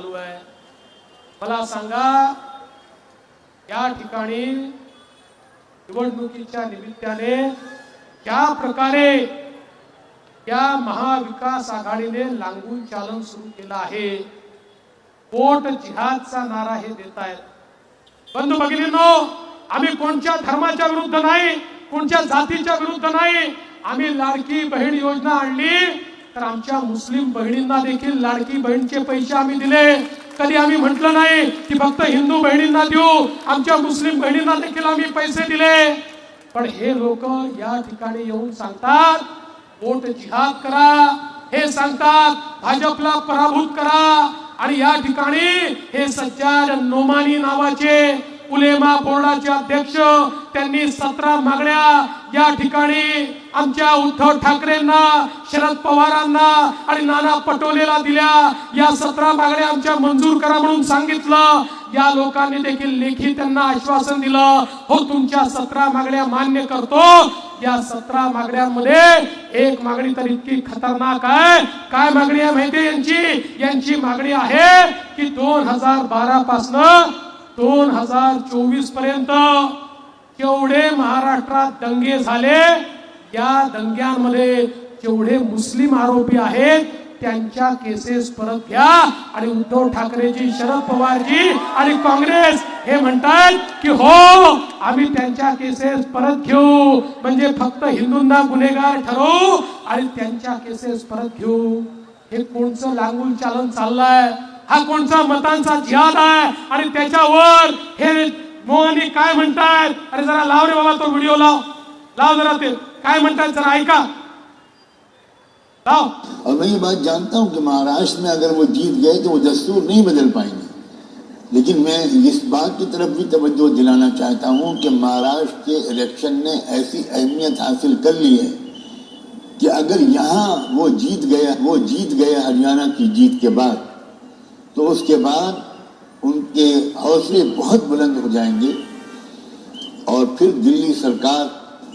चालू आहे. मला सांगा या ठिकाणी निवडणुकीच्या निमित्ताने त्या प्रकारे या महाविकास आघाडीने लांगून चालन सुरू केलं आहे पोट जिहादचा नारा हे देत आहेत. बंधू भगिनींनो आम्ही कोणत्या धर्माच्या विरुद्ध नाही कोणत्या जातीच्या विरुद्ध नाही आम्ही लाडकी बहीण योजना आणली तर आमच्या मुस्लिम बहिणींना देखील लाडकी बहीणचे पैसे आम्ही दिले. कधी आम्ही म्हटलं नाही की फक्त हिंदू बहिणींना देऊ आमच्या मुस्लिम बहिणींना देखील आम्ही पैसे दिले. पण हे लोक या ठिकाणी येऊन सांगतात वोट जिहाद करा. हे सांगतात भाजपला पराभूत करा. आणि या ठिकाणी हे सज्जाद नोमानी नावाचे उलेमा बोर्डाचे अध्यक्ष त्यांनी सतरा मागण्या या ठिकाणी आमच्या उद्धव ठाकरेंना शरद पवारांना आणि नाना पटोलेला दिल्या. या सतरा मागण्या आमच्या मंजूर करा म्हणून सांगितलं. या लोकांनी देखील लेखी त्यांना आश्वासन दिलं. हो तुमच्या सतरा मागण्या मान्य करतो. या सतरा मागण्यांमध्ये एक मागणी तर इतकी खतरनाक आहे. काय मागणी आहे माहिती यांची? यांची मागणी आहे की दोन हजार बारा पासन दोन हजार चोवीसपर्यंत केवढे महाराष्ट्रात दंगे झाले? या दंग्यांमध्ये जेवढे मुस्लिम आरोपी आहेत त्यांच्या केसेस परत घ्या. आणि उद्धव ठाकरेजी शरद पवारजी आणि काँग्रेस हे म्हणतात की हो आम्ही त्यांच्या केसेस परत घेऊ. म्हणजे फक्त हिंदूंना गुन्हेगार ठरवू आणि त्यांच्या केसेस परत घेऊ. हे कोणचं लागून चालन चाललंय? हा कोणचा मतांचा जिहाद आहे? आणि त्याच्यावर हे मोहनी काय म्हणतात? अरे जरा लाव रे बाबा तो व्हिडिओ लाव. लाव जरा ते. काय म्हणतायत जरा ऐका लाव और मैं ये बात जानता हूं कि महाराष्ट्र में अगर वो जीत गए तो वो दस्तूर नहीं बदल पाएंगे लेकिन मैं इस बात की तरफ भी तवज्जो दिलाना चाहता हूं कि महाराष्ट्र के इलेक्शन ने ऐसी अहमियत हासिल कर ली है कि अगर यहाँ वो जीत गया वो जीत गए हरियाणा की जीत के बाद तो उसके बाद उनके हौसले बहुत बुलंद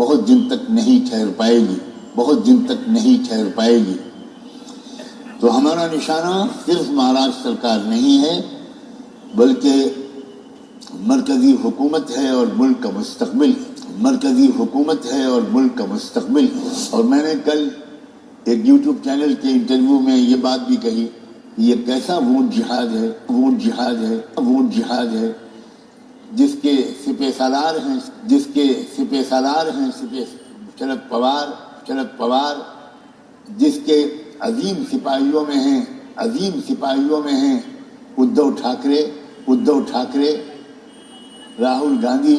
सरकार भी बहुत दिन तक नहीं ठहर पाएगी बहुत दिन तक नहीं ठहर पाएगी तो हमारा निशाना सिर्फ महाराष्ट्र सरकार नहीं है बल्कि मरकजी हुकूमत है और मुल्क का मुस्तकबिल मरकजी हुकूमत है और मुल्क का मुस्तकबिल और मैंने कल एक यूट्यूब चैनल के इंटरव्यू में ये बात भी कही कि ये कैसा वोट जिहाद है वोट जिहाद है वोट जिहाद है जिसके सिपे सालार हैं जिसके सिपे सालार हैं सिपे शरद पवार शरद पवार जिसके अजीम सिपाहियों में हैं अजीम सिपाहियों में हैं उद्धव ठाकरे उद्धव ठाकरे राहुल गांधी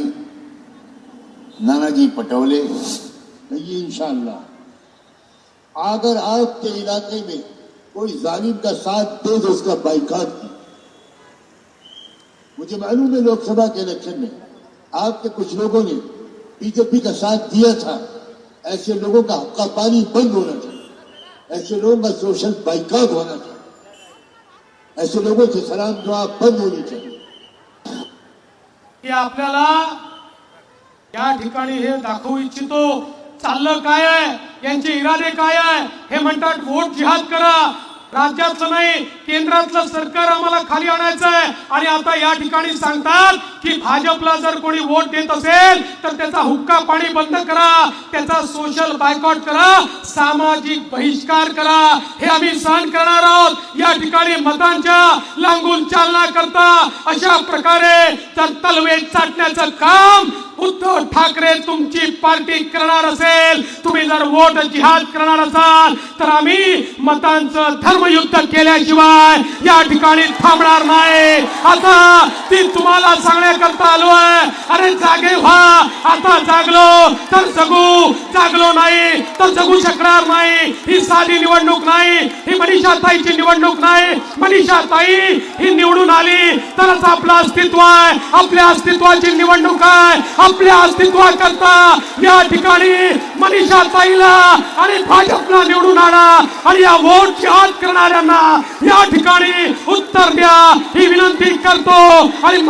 नानाजी पटोले। कहिए इंशाल्लाह। अगर आपके इलाके में कोई जालिम का साथ दे तो उसका बाइकाट मुझे मालूम है लोकसभा के इलेक्शन में आपके कुछ लोगों ने बीजेपी का साथ दिया था। ऐसे लोगों का हक्का पानी बंद होना चाहिए। ऐसे लोगों का सोशल बाइकाट होना चाहिए। ऐसे लोगों से सलाम दुआ बंद होनी चाहिए। की आपल्याला या ठिकाणी हे दाखवू इच्छितो चाललं काय आहे? यांचे इरादे काय आहे? हे म्हणतात वोट जिहाद करा. राज्याचं नाही केंद्रातलं सरकार आम्हाला खाली आणायचं आहे. आणि आता या ठिकाणी सांगतात की भाजपला जर कोणी वोट देत असेल तर त्याचा हुक्का पाणी बंद करा. त्याचा सोशल बायकॉट करा. सामाजिक बहिष्कार करा. हे आम्ही सहन करणार आहोत. या ठिकाणी मतांच्या लांगून चालना करता. अशा प्रकारे तर तलवे चाटण्याचं काम उद्धव ठाकरे तुमची पार्टी करणार असेल तुम्ही जर वोट जिहाद करणार असाल तर आम्ही मतांचं धर्मयुद्ध केल्याशिवाय या ठिकाणी थांबणार नाही. आता ती तुम्हाला सांगण्याकरता आलो आहे. अरे जागे व्हा. आता जागलो. तर जगू. जागलो नाही तर जगू शकणार नाही. ही साधी निवडणूक नाही. ही मनीषा ताईची निवडणूक नाही. मनीषा ताई ही निवडून आली. तरच आपलं अस्तित्व आहे. आपल्या अस्तित्वाची निवडणूक आहे. आपल्या अस्तित्वाकरता या ठिकाणी मनीषा ताईला आणि भाजपला निवडून आणा आणि या वोटची हात करणाऱ्यांना या ठिकाणी उत्तर द्या ही विनंती करतो आणि